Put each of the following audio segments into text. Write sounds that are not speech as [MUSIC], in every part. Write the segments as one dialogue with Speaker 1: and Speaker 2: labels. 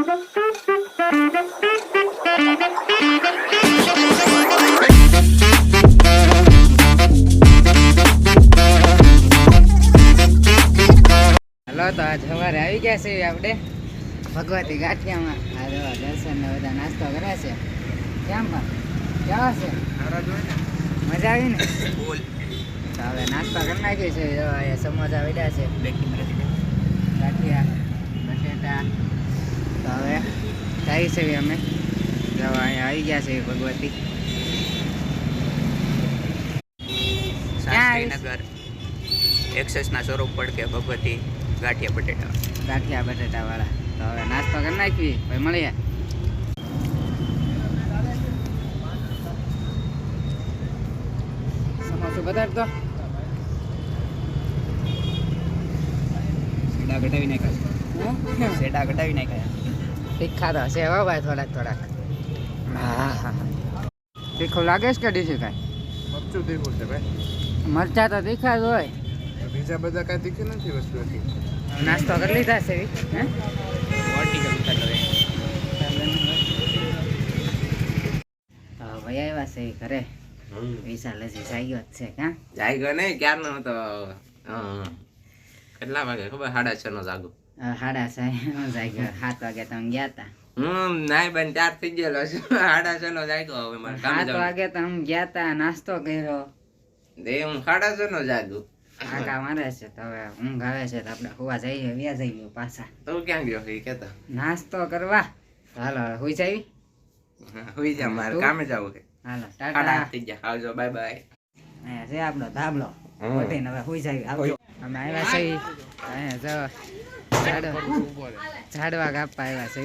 Speaker 1: તો આજ સવારે આવી ગયા છે આપણે ભગવતી ગાંઠિયામાં. આ દર્શન ને બધા નાસ્તો કર્યા છે. કેમ પણ કેવા છે? મજા આવી ને? તો હવે નાસ્તો કરી નાખ્યો છે સમોસા પડ્યા છે. ગાંઠિયા બટેટા તો હવે જાય છે અમે. જો અહીંયા આવી ગયા છે ભગવતી.
Speaker 2: શાસ્ત્રીનગર. એક્સેસના સ્વરૂપ પડકે ભગવતી ગાંઠિયા બટેટા.
Speaker 1: ગાંઠિયા બટેટા તો હવે નાસ્તો કરી નાખવી ભાઈ મળીએ. સમોસું બતાડતો
Speaker 2: સેડા ઘટાવી નાખ્યા સેડા ઘટાવી નાખ્યા.
Speaker 1: તીખા તો હશે હો ભાઈ થોડાક થોડાક. હા હા તીખું લાગે છે કે ડીશું કાંઈ?
Speaker 3: મરચું તીખું છે ભાઈ.
Speaker 1: મરચા તો તીખા જ હોય.
Speaker 3: બીજા બધા કાંઈ તીખી નથી વસ્તુ હતી
Speaker 1: નાસ્તો કરી લીધા છે હે? હા ભાઈ આવ્યા છે ઘરે. વિશાલ હજી જાગ્યો જ છે કાં?
Speaker 4: જાય ગયો નહીં? ક્યારનો હતો? હં. કેટલા વાગે? ખબર? સાડા છ નો જાગો.
Speaker 1: હા, સાડા સાહેબ જાગ્યો સાત વાગે તમે ગયા હતા
Speaker 4: હું નાઈ બેન ચાર થઈ ગયેલો છું સાડા છ નો જાગ્યો હવે મારે કામે
Speaker 1: સાત
Speaker 4: જવાનું.
Speaker 1: વાગે તમે ગયા હતા નાસ્તો કર્યો
Speaker 4: તે હું સાડા છ નો જાગુ
Speaker 1: કાકા મારે છે તો હવે ઊંઘ આવે છે તો આપણે હુવા જઈએ વ્યા જઈએ પાછા
Speaker 4: તું ક્યાં ગયો એ કેતા
Speaker 1: નાસ્તો કરવા હાલો હવે હુઈ જાવી
Speaker 4: હુઈ જા મારે
Speaker 1: તું?
Speaker 4: કામે જવું છે
Speaker 1: હાલો
Speaker 4: સાડા
Speaker 1: ટાટા
Speaker 4: આઠ થઈ ગયા આવજો બાય બાય
Speaker 1: અહીંયા છે આપણો ધાબલો
Speaker 4: હમ.
Speaker 1: ઉઠીને હવે હુઈ જાવી આવજો અમે આવ્યા છે ઈ. અહીંયા જો ઝાડવા. કાપવા આવ્યા છે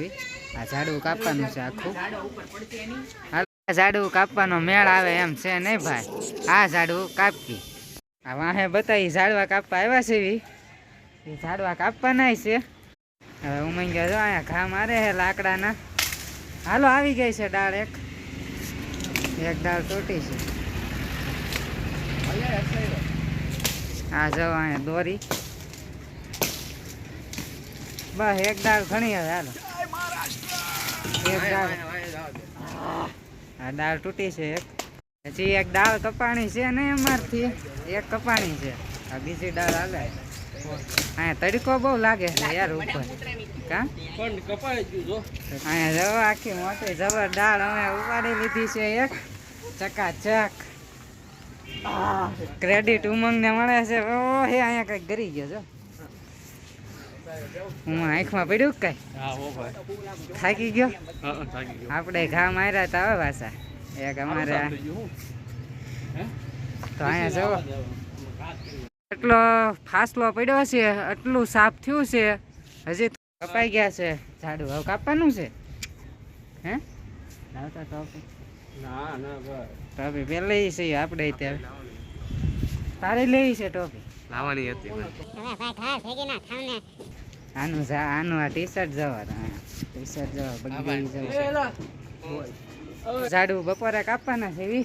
Speaker 1: આ ઝાડવું કાપવાનું છે આખું. આ ઝાડવું કાપવાનો મેળ આવે એમ છે નહીં ભાઈ? આ ઝાડવું કાપી આ વાહે બતાવી ઝાડવા કાપવા આવ્યા છે. એ ઝાડવા કાપવાના છે. હવે ઉમંગ જો અહીંયા ઘા મારે છે લાકડાના. હાલો, આવી ગઈ છે ડાળ એક. એક ડાળ તૂટી છે. આ જો અહીંયા દોરી. બસ એક ડાળ ઘણી હવે હાલો. એક ડાળ આ દાળ તૂટી છે એક. પછી એક દાળ કપાણી છે ને અમારથી એક કપાણી છે. આ બીજી દાળ હાલે. અહીંયા તડકો બહુ લાગે છે યાર ઉપર. કા? અહીંયા જવા આખી મોટી જબર દાળ અમે ઉપાડી લીધી છે એક. ચકાચક. ક્રેડિટ ઉમંગ ને મળે છે. ઓ હે અહીંયા કંઈક ગરી ગયો છો હું આંખમાં પડ્યું કે કઈ? થાકી ગયો? આપણે ઘા માર્યા તા હવે પાછા. એક અમારે તો અહીંયા જવો એટલો ફાસલો પડ્યો છે એટલું સાફ થયું છે. હજી કપાઈ ગયા છે. ઝાડુ હવે કાપવાનું છે. હે? લાવતા ટોપી ટોપી પેલી છે આપણે ત્યાં તારે લેવી છે ટોપી?
Speaker 4: લાવવાની હતી
Speaker 1: આનું જા આનું આ ટી શર્ટ જવા ટી શર્ટ જવા બગડી જવા ઝાડુ બપોરે કાપવાના છે એવી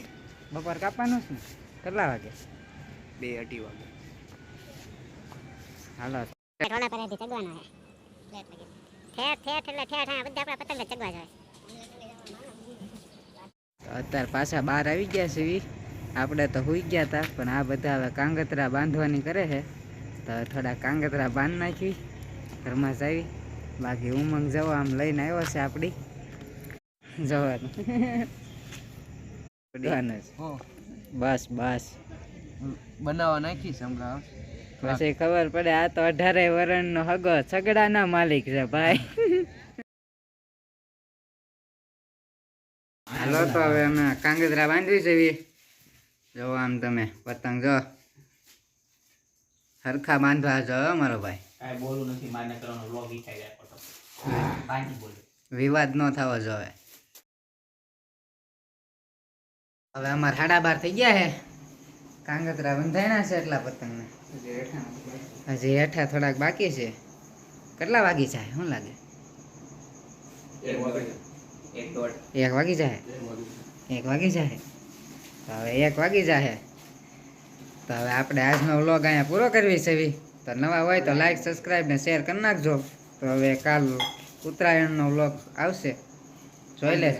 Speaker 1: બપોર કાપવાનું છે ને? કેટલા વાગે?
Speaker 2: બે અઢી વાગે.
Speaker 1: હાલો.
Speaker 5: રોણા પરેથી ચગવાનો છે. ઠેઠ ઠેઠ એટલે ઠેઠ આ બધા આપણા પતંગ ચગવા જોઈએ
Speaker 1: અત્યારે પાછા બહાર આવી ગયા છે આપણે તો હુઈ ગયા હતા પણ આ બધા હવે કાંગતરા બાંધવાની કરે છે. તો થોડા કાંગતરા બાંધ નાખી. ઘરમાં જાવી બાકી ઉમંગ જવા આમ લઈને આવ્યો છે આપણી જવાનું. [LAUGHS] બસ બસ.
Speaker 4: બનાવવા નાખી હમણાં.
Speaker 1: પછી ખબર પડે આ તો અઢારે વરણનો હગો છગડાના માલિક છે ભાઈ. [LAUGHS] હાલો તો હવે અમે કાંગદરા બાંધવી છે જો આમ તમે. પતંગ જો. હરખા બાંધવા જો મારો ભાઈ.
Speaker 2: કાંઈ બોલું નથી માને કરવાનો વ્લોગ ઈચ્છાઈ જાય ફોટો બાકી બોલ.
Speaker 1: વિવાદ ન થવો જોવે હવે અમાર સાડા બાર થઈ ગયા હે. કાંગતરા બંધાયણા છે એટલા પતંગને. હજી હેઠા થોડાક બાકી છે. કેટલા વાગી જાય શું લાગે? એક વાગી. જાય? એક વાગી. જાય? તો હવે એક વાગી જાય. તો હવે આપણે આજનો વ્લોગ અહીંયા પૂરો કરવી છે એવી તો નવા હોય તો લાઈક સબસ્ક્રાઈબ ને શેર કરી નાખજો. તો હવે કાલ ઉત્તરાયણનો વ્લોગ આવશે. જોઈ લેજો.